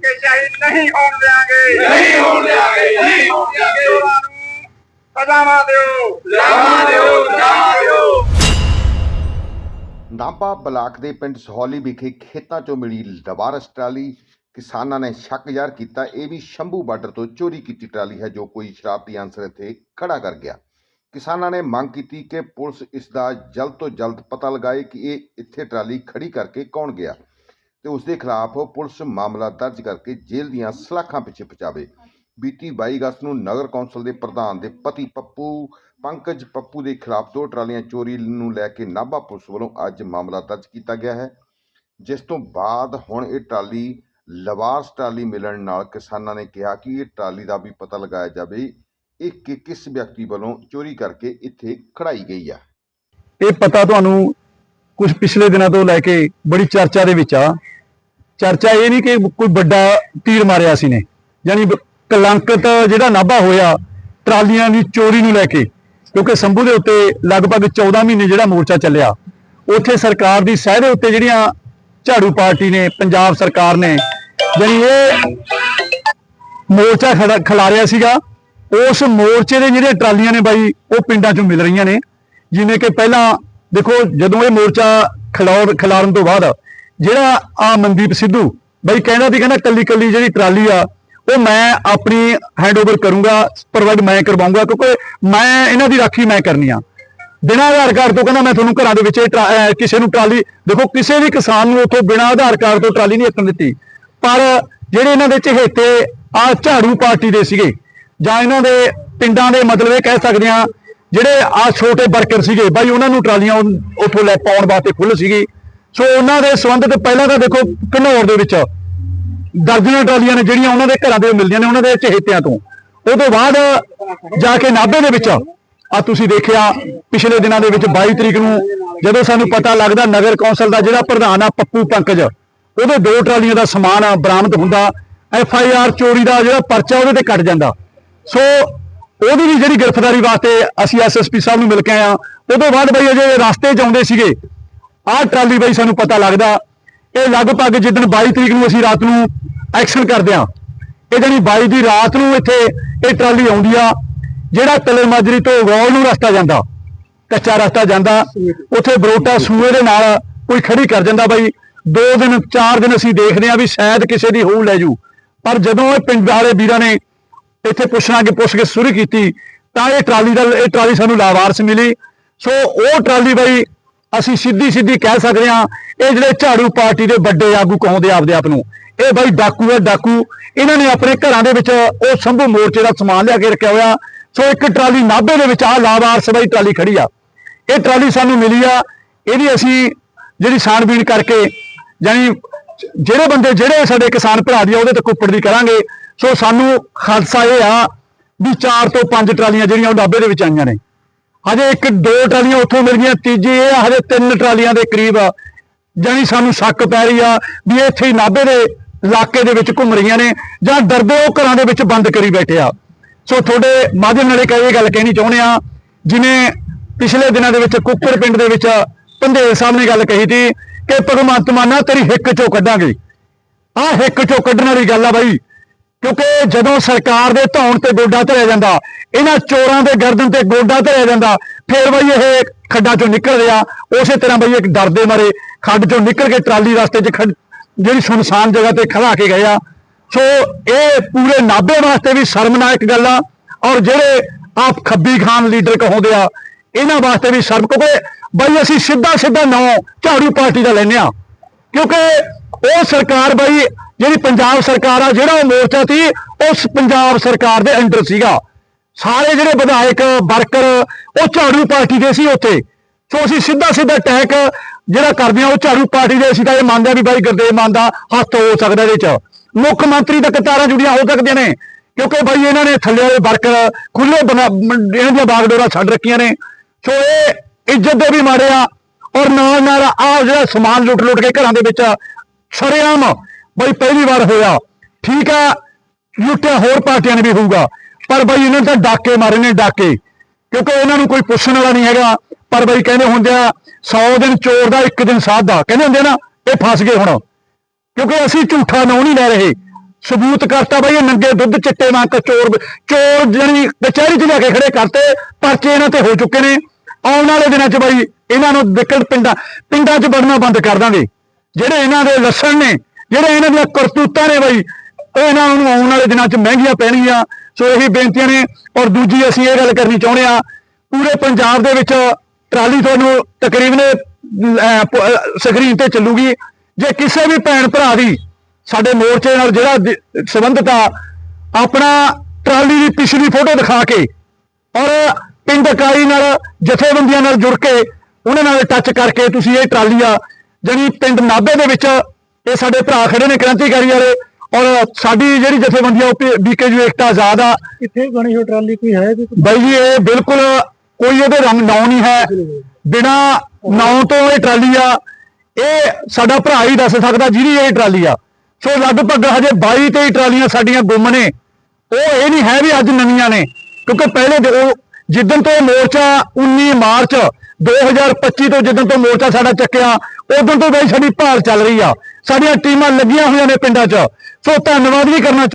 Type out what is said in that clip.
ਧੱਕੇਸ਼ਾਹੀ ਨਹੀਂ ਹੋਣ ਦਿਆਂਗੇ। ਨਹੀਂ ਹੋਣ ਦਿਆਂਗੇ ਨਹੀਂ ਹੋਣ ਦਿਆਂਗੇ ਚੋਰਾਂ ਨੂੰ। ਸਜ਼ਾਵਾਂ ਦਿਓ। ਜਾਵਾਂ ਦਿਓ ਜਾਵਾਂ ਦਿਓ। ਨਾਭਾ ਬਲਾਕ ਦੇ ਪਿੰਡ ਸਹੌਲੀ ਵਿਖੇ ਖੇਤਾਂ 'ਚੋਂ ਮਿਲੀ ਲਵਾਰਸ ਟਰਾਲੀ। ਕਿਸਾਨਾਂ ਨੇ ਸ਼ੱਕ ਜ਼ਾਹਰ ਕੀਤਾ ਇਹ ਵੀ ਸ਼ੰਭੂ ਬਾਰਡਰ ਤੋਂ ਚੋਰੀ ਕੀਤੀ ਟਰਾਲੀ ਹੈ ਜੋ ਕੋਈ ਸ਼ਰਾਰਤੀ ਅਨਸਰ ਇੱਥੇ ਖੜਾ ਕਰ ਗਿਆ। ਕਿਸਾਨਾਂ ਨੇ ਮੰਗ ਕੀਤੀ ਕਿ ਪੁਲਿਸ ਇਸ ਦਾ ਜਲਦ ਤੋਂ ਜਲਦ ਪਤਾ ਲਗਾਏ ਕਿ ਇਹ ਇੱਥੇ ਟਰਾਲੀ ਖੜੀ ਕਰਕੇ ਕੌਣ ਗਿਆ। ਤੇ ਉਸ ਦੇ ਖਿਲਾਫ ਪੁਲਿਸ ਮਾਮਲਾ ਦਰਜ ਕਰਕੇ ਜੇਲ੍ਹ ਦੀਆਂ ਸਲਾਖਾਂ ਪਿੱਛੇ ਪਹੁੰਚਾਵੇ। ਬੀਤੀ 22 ਅਗਸਤ ਨੂੰ ਨਗਰ ਕੌਂਸਲ ਦੇ ਪ੍ਰਧਾਨ ਦੇ ਪਤੀ ਪੱਪੂ, ਪੰਕਜ ਪੱਪੂ ਦੇ ਖਿਲਾਫ ਦੋ ਟਰਾਲੀਆਂ ਚੋਰੀ ਨੂੰ ਲੈ ਕੇ ਨਾਭਾ ਪੁਲਿਸ ਵੱਲੋਂ ਅੱਜ ਮਾਮਲਾ ਦਰਜ ਕੀਤਾ ਗਿਆ ਹੈ। ਜਿਸ ਤੋਂ ਬਾਅਦ ਹੁਣ ਇਹ ਟਰਾਲੀ ਲਵਾਰਸ ਟਰਾਲੀ ਮਿਲਣ ਨਾਲ ਕਿਸਾਨਾਂ ਨੇ ਕਿਹਾ ਕਿ ਇਹ ਟਰਾਲੀ ਦਾ ਵੀ ਪਤਾ ਲਗਾਇਆ ਜਾਵੇ ਇਹ ਕਿ ਕਿਸ ਵਿਅਕਤੀ ਵੱਲੋਂ ਚੋਰੀ ਕਰਕੇ ਇੱਥੇ ਖੜਾਈ ਗਈ ਆ। ਇਹ ਪਤਾ ਤੁਹਾਨੂੰ ਕੁਝ ਪਿਛਲੇ ਦਿਨਾਂ ਤੋਂ ਲੈ ਕੇ ਬੜੀ ਚਰਚਾ ਦੇ ਵਿੱਚ ਆ। ਚਰਚਾ ਇਹ ਨਹੀਂ ਕਿ ਕੋਈ ਵੱਡਾ ਤੀਰ ਮਾਰਿਆ ਸੀ ਨੇ। ਯਾਨੀ ਕਲੰਕਤ ਜਿਹੜਾ ਨਾਭਾ ਹੋਇਆ, ਟਰਾਲੀਆਂ ਦੀ ਚੋਰੀ ਨੂੰ ਲੈ ਕੇ, ਕਿਉਂਕਿ ਸੰਭੂ ਦੇ ਉੱਤੇ ਲਗਭਗ 14 ਮਹੀਨੇ ਜਿਹੜਾ ਮੋਰਚਾ ਚੱਲਿਆ। ਉੱਥੇ ਸਰਕਾਰ ਦੀ ਸਹਿ ਦੇ ਉੱਤੇ ਜਿਹੜੀਆਂ ਝਾੜੂ ਪਾਰਟੀ ਨੇ, ਪੰਜਾਬ ਸਰਕਾਰ ਨੇ ਜਿਹੜੀ ਇਹ ਮੋਰਚਾ ਖੜਾ ਖਿਲਾਰਿਆ ਸੀਗਾ। ਉਸ ਮੋਰਚੇ ਦੇ ਜਿਹੜੀਆਂ ਟਰਾਲੀਆਂ ਨੇ ਬਾਈ, ਉਹ ਪਿੰਡਾਂ ਚੋਂ ਮਿਲ ਰਹੀਆਂ ਨੇ। ਜਿਵੇਂ ਕਿ ਪਹਿਲਾਂ ਦੇਖੋ, ਜਦੋਂ ਇਹ ਮੋਰਚਾ ਖਿਲਾਰ ਖਿਲਾਰਨ ਤੋਂ ਬਾਅਦ ਜਿਹੜਾ ਆ ਮਨਦੀਪ ਸਿੱਧੂ, ਬਈ ਕਹਿੰਦਾ ਵੀ ਕਹਿੰਦਾ ਕੱਲੀ ਕੱਲੀ ਜਿਹੜੀ ਟਰਾਲੀ ਆ, ਉਹ ਮੈਂ ਆਪਣੀ ਹੈਂਡਓਵਰ ਕਰੂੰਗਾ ਪ੍ਰੋਵਾਈਡ ਮੈਂ ਕਰਵਾਉਂਗਾ, ਕਿਉਂਕਿ ਮੈਂ, ਇਹਨਾਂ ਦੀ ਰਾਖੀ ਮੈਂ ਕਰਨੀ ਆ। ਬਿਨਾਂ ਆਧਾਰ ਕਾਰਡ ਤੋਂ ਕਹਿੰਦਾ ਮੈਂ ਤੁਹਾਨੂੰ ਘਰਾਂ ਦੇ ਵਿੱਚ ਇਹ ਟਰਾ- ਕਿਸੇ ਨੂੰ ਟਰਾਲੀ, ਦੇਖੋ, ਕਿਸੇ ਵੀ ਕਿਸਾਨ ਨੂੰ ਉੱਥੋਂ ਬਿਨਾਂ ਆਧਾਰ ਕਾਰਡ ਤੋਂ ਟਰਾਲੀ ਨਹੀਂ ਰੱਖਣ ਦਿੱਤੀ। ਪਰ ਜਿਹੜੇ ਇਹਨਾਂ ਦੇ ਚਹੇਤੇ ਆ ਝਾੜੂ ਪਾਰਟੀ ਦੇ ਸੀਗੇ, ਜਾਂ ਇਹਨਾਂ ਦੇ ਪਿੰਡਾਂ ਦੇ ਮਤਲਬ ਇਹ ਕਹਿ ਸਕਦੇ ਆ ਜਿਹੜੇ ਆ ਛੋਟੇ ਵਰਕਰ ਸੀਗੇ, ਬਾਈ ਉਹਨਾਂ ਨੂੰ ਟਰਾਲੀਆਂ ਉੱਥੋਂ ਲੈ ਪਾਉਣ ਵਾਸਤੇ ਖੁੱਲ੍ਹ ਸੀਗੀ। ਸੋ ਉਹਨਾਂ ਦੇ ਸੰਬੰਧਿਤ ਪਹਿਲਾਂ ਤਾਂ ਦੇਖੋ, ਘਨੌਰ ਦੇ ਵਿੱਚ ਦਰਜਨਾਂ ਟਰਾਲੀਆਂ ਨੇ ਜਿਹੜੀਆਂ ਉਹਨਾਂ ਦੇ ਘਰਾਂ ਦੇ ਮਿਲਦੀਆਂ ਨੇ, ਉਹਨਾਂ ਦੇ ਚਹੇਤਿਆਂ ਤੋਂ। ਉਹ ਤੋਂ ਬਾਅਦ ਜਾ ਕੇ ਨਾਭੇ ਦੇ ਵਿੱਚ ਆ ਤੁਸੀਂ ਦੇਖਿਆ, ਪਿਛਲੇ ਦਿਨਾਂ ਦੇ ਵਿੱਚ 22 ਤਰੀਕ ਨੂੰ ਜਦੋਂ ਸਾਨੂੰ ਪਤਾ ਲੱਗਦਾ ਨਗਰ ਕੌਂਸਲ ਦਾ ਜਿਹੜਾ ਪ੍ਰਧਾਨ ਆ ਪੱਪੂ ਪੰਕਜ ਉਹਦੇ ਦੋ ਟਰਾਲੀਆਂ ਦਾ ਸਮਾਨ ਬਰਾਮਦ ਹੁੰਦਾ, ਐਫ ਆਈ ਆਰ ਚੋਰੀ ਦਾ ਜਿਹੜਾ ਪਰਚਾ ਉਹਦੇ ਤੇ ਕੱਟ ਜਾਂਦਾ। ਸੋ ਉਹਦੀ ਵੀ ਜਿਹੜੀ ਗ੍ਰਿਫਤਾਰੀ ਵਾਸਤੇ ਅਸੀਂ ਐਸਐਸਪੀ ਸਾਹਿਬ ਨੂੰ ਮਿਲ ਕੇ ਆਏ ਆ ਉਦੋਂ ਬਾਅਦ ਬਈ ਅਜੇ ਰਸਤੇ 'ਚ ਆਉਂਦੇ ਸੀਗੇ, ਆਹ ਟਰਾਲੀ ਬਈ ਸਾਨੂੰ ਪਤਾ ਲੱਗਦਾ, ਇਹ ਲਗਭਗ ਜਿੱਦਣ 22 ਤਰੀਕ ਨੂੰ ਅਸੀਂ ਰਾਤ ਨੂੰ ਐਕਸ਼ਨ ਕਰਦੇ ਆ ਇਹ ਜਾਨੀ 22 ਦੀ ਰਾਤ ਨੂੰ ਇੱਥੇ ਇਹ ਟਰਾਲੀ ਆਉਂਦੀ ਆ, ਜਿਹੜਾ ਤਲੇ ਮਾਜਰੀ ਤੋਂ ਗੌਲ ਨੂੰ ਰਸਤਾ ਜਾਂਦਾ, ਕੱਚਾ ਰਸਤਾ ਜਾਂਦਾ, ਉੱਥੇ ਬਰੋਟਾ ਸੂਏ ਦੇ ਨਾਲ ਕੋਈ ਖੜੀ ਕਰ ਜਾਂਦਾ ਬਾਈ, ਦੋ ਦਿਨ, ਚਾਰ ਦਿਨ ਅਸੀਂ ਦੇਖਦੇ ਆ ਵੀ ਸ਼ਾਇਦ ਕਿਸੇ ਦੀ ਹੋਊ ਲੈ ਜੂ, ਪਰ ਜਦੋਂ ਇਹ ਪਿੰਡ ਵਾਲੇ ਵੀਰਾਂ ਨੇ ਇੱਥੇ ਪੁੱਛਣਾ ਕਿ ਪੁੱਛ ਕੇ ਸ਼ੁਰੂ ਕੀਤੀ, ਤਾਂ ਇਹ ਟਰਾਲੀ ਦਾ ਇਹ ਟਰਾਲੀ ਸਾਨੂੰ ਲਾਵਾਰਸ ਮਿਲੀ। ਸੋ ਉਹ ਟਰਾਲੀ ਬਾਈ ਅਸੀਂ ਸਿੱਧੀ ਸਿੱਧੀ ਕਹਿ ਸਕਦੇ ਹਾਂ, ਇਹ ਜਿਹੜੇ ਝਾੜੂ ਪਾਰਟੀ ਦੇ ਵੱਡੇ ਆਗੂ ਕਹਾਉਂਦੇ ਆਪਦੇ ਆਪ ਨੂੰ, ਇਹ ਬਾਈ ਡਾਕੂ ਹੈ ਡਾਕੂ। ਇਹਨਾਂ ਨੇ ਆਪਣੇ ਘਰਾਂ ਦੇ ਵਿੱਚ ਉਹ ਸੰਭੂ ਮੋਰਚੇ ਦਾ ਸਮਾਨ ਲਿਆ ਕੇ ਰੱਖਿਆ ਹੋਇਆ। ਸੋ ਇੱਕ ਟਰਾਲੀ ਨਾਭੇ ਦੇ ਵਿੱਚ ਆ ਲਾਵਾਰਸ ਬਾਈ ਟਰਾਲੀ ਖੜੀ ਆ। ਇਹ ਟਰਾਲੀ ਸਾਨੂੰ ਮਿਲੀ ਆ। ਇਹਦੀ ਅਸੀਂ ਜਿਹੜੀ ਛਾਣਬੀਣ ਕਰਕੇ ਯਾਨੀ ਜਿਹੜੇ ਬੰਦੇ ਜਿਹੜੇ ਸਾਡੇ ਕਿਸਾਨ ਭਰਾ ਦੀ ਆ, ਉਹਦੇ ਤੇ ਕੁੱਪੜ ਦੀ ਕਰਾਂਗੇ। ਸੋ ਸਾਨੂੰ ਖਾਲਸਾ ਇਹ ਆ ਵੀ ਚਾਰ ਤੋਂ ਪੰਜ ਟਰਾਲੀਆਂ ਜਿਹੜੀਆਂ ਉਹ ਡਾਬੇ ਦੇ ਵਿੱਚ ਆਈਆਂ ਨੇ। ਹਜੇ ਇੱਕ ਦੋ ਟਰਾਲੀਆਂ ਉੱਥੋਂ ਮਿਲ ਗਈਆਂ ਤੀਜੀ ਇਹ ਆ, ਹਜੇ ਤਿੰਨ ਟਰਾਲੀਆਂ ਦੇ ਕਰੀਬ ਆ। ਜਾਨੀ ਸਾਨੂੰ ਸ਼ੱਕ ਪੈ ਰਹੀ ਆ ਵੀ ਇਹ ਇੱਥੇ ਹੀ ਨਾਭੇ ਦੇ ਇਲਾਕੇ ਦੇ ਵਿੱਚ ਘੁੰਮ ਰਹੀਆਂ ਨੇ ਜਾਂ ਡਰਦੇ ਉਹ ਘਰਾਂ ਦੇ ਵਿੱਚ ਬੰਦ ਕਰੀ ਬੈਠੇ ਆ। ਸੋ ਤੁਹਾਡੇ ਮਾਧਿਅਮ ਨਾਲ ਇੱਕ ਇਹ ਗੱਲ ਕਹਿਣੀ ਚਾਹੁੰਦੇ ਆ ਜਿਵੇਂ ਪਿਛਲੇ ਦਿਨਾਂ ਦੇ ਵਿੱਚ ਕੁੱਕਰ ਪਿੰਡ ਦੇ ਵਿੱਚ ਪੰਧੇਰ ਸਾਹਿਬ ਨੇ ਗੱਲ ਕਹੀ ਸੀ ਕਿ ਭਗਵੰਤ ਮਾਨਾ ਤੇਰੀ ਹਿੱਕ ਚੋਂ ਕੱਢਾਂਗੇ। ਆਹ ਹਿੱਕ ਚੋਂ ਕੱਢਣ ਵਾਲੀ ਗੱਲ ਆ ਬਾਈ ਕਿਉਂਕਿ ਜਦੋਂ ਸਰਕਾਰ ਦੇ ਧੌਣ ਤੇ ਗੋਡਾ ਧਰਿਆ ਜਾਂਦਾ, ਇਹਨਾਂ ਚੋਰਾਂ ਦੇ ਗਰਦਨ ਤੇ ਗੋਡਾ ਧਰਿਆ ਜਾਂਦਾ, ਫੇਰ ਬਈ ਇਹ ਖੱਡਾਂ ਚੋਂ ਨਿਕਲ ਰਿਹਾ, ਉਸੇ ਤਰ੍ਹਾਂ ਬਈ ਇੱਕ ਡਰਦੇ ਮਾਰੇ, ਖੱਡ ਚੋਂ ਨਿਕਲ ਕੇ ਟਰਾਲੀ ਰਸਤੇ 'ਚ ਖੜ- ਜਿਹੜੀ ਸੁਨਸਾਨ ਜਗ੍ਹਾ ਤੇ ਖੜਾ ਕੇ ਗਏ ਆ। ਸੋ ਇਹ ਪੂਰੇ ਨਾਭੇ ਵਾਸਤੇ ਵੀ ਸ਼ਰਮਨਾਕ ਗੱਲ ਆ, ਔਰ ਜਿਹੜੇ ਆਪ ਖੱਬੀ ਖਾਨ ਲੀਡਰ ਕਹਾਉਂਦੇ ਆ, ਇਹਨਾਂ ਵਾਸਤੇ ਵੀ ਸ਼ਰਮ, ਕਿਉਂਕਿ ਬਈ ਅਸੀਂ ਸਿੱਧਾ ਸਿੱਧਾ ਨਾਂ ਝਾੜੂ ਪਾਰਟੀ ਦਾ ਲੈਨੇ ਆ। ਕਿਉਂਕਿ ਉਹ ਸਰਕਾਰ ਬਈ ਜਿਹੜੀ ਪੰਜਾਬ ਸਰਕਾਰ ਆ, ਜਿਹੜਾ ਉਹ ਮੋਰਚਾ ਸੀ, ਉਸ ਪੰਜਾਬ ਸਰਕਾਰ ਦੇ ਅੰਡਰ ਸੀਗਾ। ਸਾਰੇ ਜਿਹੜੇ ਵਿਧਾਇਕ, ਵਰਕਰ, ਉਹ ਝਾੜੂ ਪਾਰਟੀ ਦੇ ਸੀ ਉੱਥੇ। ਸੋ ਅਸੀਂ ਸਿੱਧਾ ਸਿੱਧਾ ਅਟੈਕ ਜਿਹੜਾ ਕਰਦੇ ਆ, ਉਹ ਝਾੜੂ ਪਾਰਟੀ ਦੇ ਅਸੀਂ ਤਾਂ ਇਹ ਮੰਨਦੇ ਆ ਵੀ ਬਾਈ ਗੁਰਦੇਵ ਮਾਨ ਦਾ ਹੱਥ ਹੋ ਸਕਦਾ ਇਹਦੇ ਚ। ਮੁੱਖ ਮੰਤਰੀ ਤੱਕ ਤਾਰਾਂ ਜੁੜੀਆਂ ਹੋ ਸਕਦੀਆਂ ਨੇ, ਕਿਉਂਕਿ ਬਾਈ ਇਹਨਾਂ ਨੇ ਥੱਲੇ ਵਾਲੇ ਵਰਕਰ ਖੁੱਲੇ ਇਹਨਾਂ ਦੀਆਂ ਬਾਗਡੋਰਾਂ ਛੱਡ ਰੱਖੀਆਂ ਨੇ। ਸੋ ਇਹ ਇੱਜ਼ਤ ਦੇ ਵੀ ਮਾਰੇ ਆ, ਔਰ ਨਾਲ ਨਾਲ ਆ ਜਿਹੜਾ ਸਮਾਨ ਲੁੱਟ ਲੁੱਟ ਕੇ ਘਰਾਂ ਦੇ ਵਿੱਚ ਸ਼ਰੇਆਮ ਬਈ ਪਹਿਲੀ ਵਾਰ ਹੋਇਆ। ਠੀਕ ਆ, ਲੁੱਟਿਆ ਹੋਰ ਪਾਰਟੀਆਂ ਨੇ ਵੀ ਹੋਊਗਾ। ਪਰ ਬਈ ਇਹਨਾਂ ਨੇ ਤਾਂ ਡਾਕੇ ਮਾਰੇ ਨੇ, ਡਾਕੇ। ਕਿਉਂਕਿ ਉਹਨਾਂ ਨੂੰ ਕੋਈ ਪੁੱਛਣ ਵਾਲਾ ਨਹੀਂ ਹੈਗਾ। ਪਰ ਬਈ ਕਹਿੰਦੇ ਹੁੰਦੇ ਆ 100 ਦਿਨ ਚੋਰ ਦਾ, ਇੱਕ ਦਿਨ ਸਾਧ। ਦਾ ਕਹਿੰਦੇ ਹੁੰਦੇ ਆ ਨਾ, ਇਹ ਫਸ ਗਏ ਹੁਣ। ਕਿਉਂਕਿ ਅਸੀਂ ਝੂਠਾ ਨਾਂ ਨਹੀਂ ਲੈ ਰਹੇ। ਸਬੂਤ ਕਰਤਾ ਬਈ ਇਹ ਨੰਗੇ ਦੁੱਧ ਚਿੱਟੇ ਵਾਂਗ ਚੋਰ ਚੋਰ ਜਣੀ ਕਚਹਿਰੀ 'ਚ ਲੈ ਕੇ ਖੜੇ ਕਰਤੇ, ਪਰਚੇ ਇਹਨਾਂ ਤੇ ਹੋ ਚੁੱਕੇ ਨੇ। ਆਉਣ ਵਾਲੇ ਦਿਨਾਂ 'ਚ ਬਈ ਇਹਨਾਂ ਨੂੰ ਦਿੱਕਤ ਪਿੰਡਾਂ ਪਿੰਡਾਂ 'ਚ ਵੜਨਾ ਬੰਦ ਕਰ ਦਾਂਗੇ। ਜਿਹੜੇ ਇਹਨਾਂ ਦੇ ਲੱਛਣ ਨੇ ਜਿਹੜੇ ਇਹਨਾਂ ਦੀਆਂ ਕਰਤੂਤਾਂ ਨੇ ਬਈ, ਉਹ ਇਹਨਾਂ ਨੂੰ ਆਉਣ ਵਾਲੇ ਦਿਨਾਂ 'ਚ ਮਹਿੰਗੀਆਂ ਪੈਣਗੀਆਂ। ਸੋ ਇਹੀ ਬੇਨਤੀਆਂ ਨੇ ਔਰ ਦੂਜੀ ਅਸੀਂ ਇਹ ਗੱਲ ਕਰਨੀ ਚਾਹੁੰਦੇ ਆ ਪੂਰੇ ਪੰਜਾਬ ਦੇ ਵਿੱਚ ਟਰਾਲੀ ਤੁਹਾਨੂੰ ਤਕਰੀਬਨ ਸਕਰੀਨ ਤੇ ਚੱਲੂਗੀ। ਜੇ ਕਿਸੇ ਵੀ ਭੈਣ ਭਰਾ ਦੀ ਸਾਡੇ ਮੋਰਚੇ ਨਾਲ ਜਿਹੜਾ ਦ- ਸੰਬੰਧਿਤ ਆ, ਆਪਣਾ ਟਰਾਲੀ ਦੀ ਪਿਛਲੀ ਫੋਟੋ ਦਿਖਾ ਕੇ ਔਰ ਪਿੰਡ ਇਕਾਈ ਨਾਲ, ਜਥੇਬੰਦੀਆਂ ਨਾਲ ਜੁੜ ਕੇ ਉਹਨਾਂ ਨਾਲ ਟੱਚ ਕਰਕੇ ਤੁਸੀਂ ਇਹ ਟਰਾਲੀ ਆ ਜਿਹੜੀ ਪਿੰਡ ਨਾਭੇ ਦੇ ਵਿੱਚ ਇਹ ਸਾਡੇ ਭਰਾ ਖੜੇ ਨੇ ਕ੍ਰਾਂਤੀਕਾਰੀ ਵਾਲੇ ਔਰ ਸਾਡੀ ਜਿਹੜੀ ਜਥੇਬੰਦੀ ਆ ਉਹ ਬੀਕੇਯੂ ਏਕਤਾ ਆਜ਼ਾਦ ਆ। ਕਿੱਥੇ ਬਣੀ ਹੋ ਟਰਾਲੀ ਕੋਈ ਹੈ ਬਾਈ ਜੀ ਇਹ ਬਿਲਕੁਲ ਕੋਈ ਇਹਦੇ ਰੰਗ ਨਾਂ ਨਹੀਂ ਹੈ। ਬਿਨਾ ਨਾਂ ਤੋਂ ਇਹ ਟਰਾਲੀ ਆ। ਇਹ ਸਾਡਾ ਭਰਾ ਹੀ ਦੱਸ ਸਕਦਾ ਜਿਹਦੀ ਇਹ ਟਰਾਲੀ ਆ। ਸੋ ਲਗਭਗ ਹਜੇ 22 23 ਟਰਾਲੀਆਂ ਸਾਡੀਆਂ ਗੁੰਮ ਨੇ। ਉਹ ਇਹ ਨਹੀਂ ਹੈ ਵੀ ਅੱਜ ਨਵੀਆਂ ਨੇ ਕਿਉਂਕਿ ਪਹਿਲੇ ਜਿੱਦਣ ਤੋਂ ਮੋਰਚਾ 19 ਮਾਰਚ 2025 ਤੋਂ ਜਿੱਦਣ ਤੋਂ ਮੋਰਚਾ ਸਾਡਾ ਚੱਕਿਆ ਉਦੋਂ ਤੋਂ ਬਈ ਸਾਡੀ ਭਾਲ ਚੱਲ ਰਹੀ ਆ। ਸਾਡੀਆਂ ਟੀਮਾਂ ਲੱਗੀਆਂ ਹੋਈਆਂ ਨੇ ਪਿੰਡਾਂ 'ਚ। ਸੋ ਧੰਨਵਾਦ ਵੀ ਕਰਨਾ